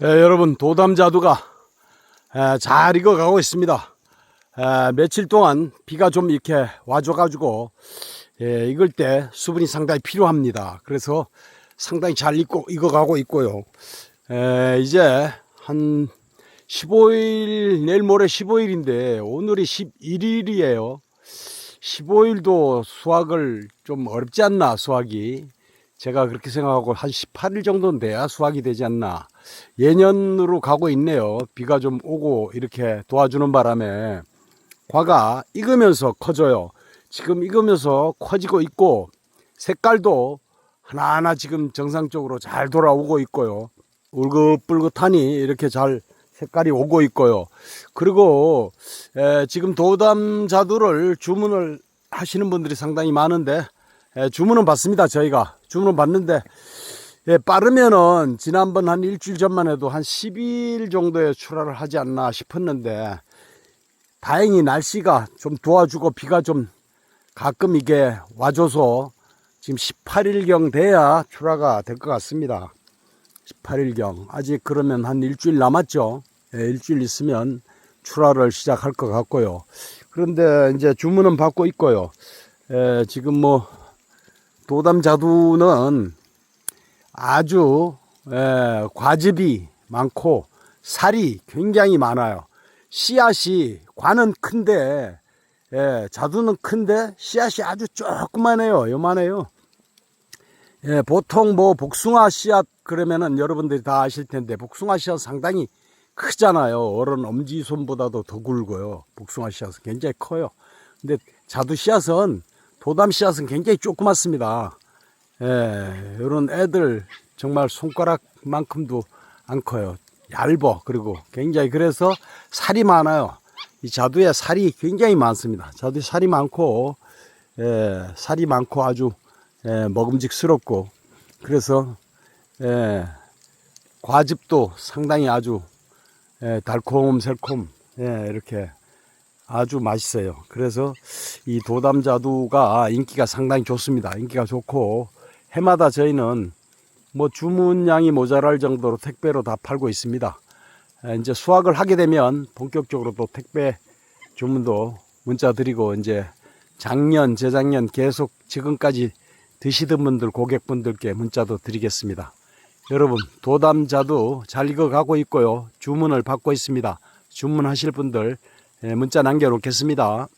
예, 여러분 도담자두가 예, 잘 익어가고 있습니다. 예, 며칠 동안 비가 좀 이렇게 와줘가지고 예, 익을 때 수분이 상당히 필요합니다. 그래서 상당히 잘 익고 익어가고 있고요. 예, 이제 한 15일 내일 모레 15일인데 오늘이 11일이에요. 15일도 수확을 좀 어렵지 않나 수확이 제가 그렇게 생각하고 한 18일 정도는 돼야 수확이 되지 않나. 예년으로 가고 있네요. 비가 좀 오고 이렇게 도와주는 바람에 과가 익으면서 커져요. 지금 익으면서 커지고 있고 색깔도 하나하나 지금 정상적으로 잘 돌아오고 있고요. 울긋불긋하니 이렇게 잘 색깔이 오고 있고요. 그리고 에, 지금 도담 자두를 주문을 하시는 분들이 상당히 많은데 에, 주문은 받습니다. 저희가 주문은 받는데 예, 빠르면은 지난번 한 일주일 전만 해도 한 10일 정도에 출하를 하지 않나 싶었는데 다행히 날씨가 좀 도와주고 비가 좀 가끔 이게 와줘서 지금 18일경 돼야 출하가 될 것 같습니다. 18일경 아직 그러면 한 일주일 남았죠. 예, 일주일 있으면 출하를 시작할 것 같고요. 그런데 이제 주문은 받고 있고요. 예, 지금 뭐 도담 자두는 아주 예, 과즙이 많고 살이 굉장히 많아요. 씨앗이 관은 큰데 예, 자두는 큰데 씨앗이 아주 조그만해요. 요만해요. 예, 보통 뭐 복숭아 씨앗 그러면은 여러분들이 다 아실 텐데 복숭아 씨앗 상당히 크잖아요. 어른 엄지 손보다도 더 굵어요. 복숭아 씨앗은 굉장히 커요. 근데 자두 씨앗은 도담 씨앗은 굉장히 조그맣습니다. 예, 이런 애들 정말 손가락만큼도 안 커요. 얇어. 그리고 굉장히 그래서 살이 많아요. 이 자두에 살이 굉장히 많습니다. 자두에 살이 많고, 예, 살이 많고 아주 예, 먹음직스럽고 그래서 예, 과즙도 상당히 아주 예, 달콤 새콤 예, 이렇게 아주 맛있어요. 그래서 이 도담자두가 인기가 상당히 좋습니다. 인기가 좋고 해마다 저희는 뭐 주문량이 모자랄 정도로 택배로 다 팔고 있습니다. 에, 이제 수확을 하게 되면 본격적으로 또 택배 주문도 문자 드리고 이제 작년, 재작년 계속 지금까지 드시던 분들, 고객분들께 문자도 드리겠습니다. 여러분, 도담자도 잘 익어가고 있고요. 주문을 받고 있습니다. 주문하실 분들 에, 문자 남겨놓겠습니다.